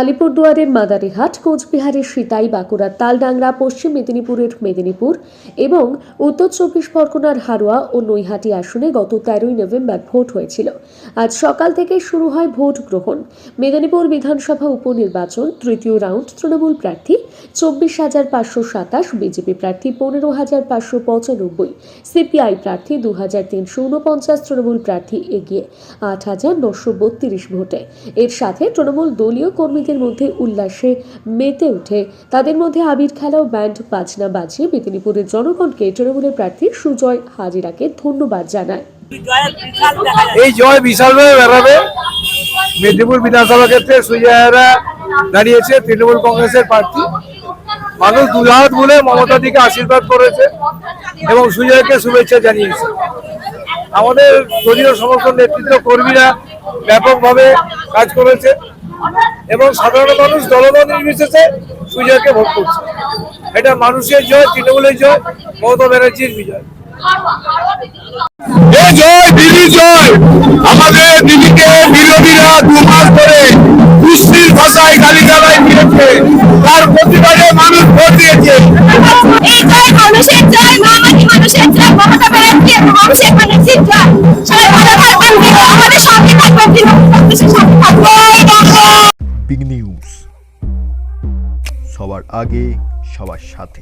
আলিপুরদুয়ারের মাদারিহাট, কোচবিহারের সিতাই, বাঁকুড়ার তালডাংরা, পশ্চিম মেদিনীপুরের মেদিনীপুর এবং উত্তর চব্বিশ পরগনার হারোয়া ও নৈহাটি আসনে গত তেরোই নভেম্বর ভোট হয়েছিল। আজ সকাল থেকে শুরু হয় ভোট গ্রহণ। মেদিনীপুর বিধানসভা উপনির্বাচন, তৃতীয় রাউন্ড তৃণমূল প্রার্থী চব্বিশ হাজার পাঁচশো সাতাশ, বিজেপি প্রার্থী পনেরো হাজার পাঁচশো পঁচানব্বই, সিপিআই প্রার্থী দু হাজার তিনশো উনপঞ্চাশ, তৃণমূল প্রার্থী এগিয়ে আট হাজার নশো বত্রিশ ভোটে। এর সাথে তৃণমূল দলীয় কর্মীদের মধ্যে উল্লাসে মেতে উঠে তাদের মধ্যে আবির খেলা ও ব্যান্ড বাজনা বাজিয়ে মেদিনীপুরের জনগণকে তৃণমূলের প্রার্থী সুজয় হাজিরাকে ধন্যবাদ জানায়। এই জয় বিশালভাবে বেড়াবে। মেদিনীপুর বিধানসভা ক্ষেত্রে সুজয়ারা দাঁড়িয়েছে, তৃণমূল কংগ্রেসের প্রার্থী। মানুষ দুহাত বলে মমতা দিকে আশীর্বাদ করেছে এবং সুজয়কে শুভেচ্ছা জানিয়েছে। আমাদের দলীয় সমস্ত নেতৃত্ব কর্মীরা ব্যাপকভাবে কাজ করেছে এবং সাধারণ মানুষ দলদল নির্বিশেষে সুজয়কে ভোট করছে। এটা মানুষের জয়, তৃণমূলের জয়, মমতা ব্যানার্জির বিজয়। জয়, দিদি জয়। আমাদের দিদিকে বিরোধীরা দু মাস ধরে কুস্তির ভাষায় গালি গালায় দিয়েছে। তার প্রতিবাদে এই জয় মানুষের জয় মহামারী মানুষের জয়, মমতা ব্যানার্জি এবং অভিষেক ব্যানার্জির জয়। সবাই ভালো থাকবেন আমাদের সঙ্গে থাকবেন নিউজ সবার আগে, সবার সাথে।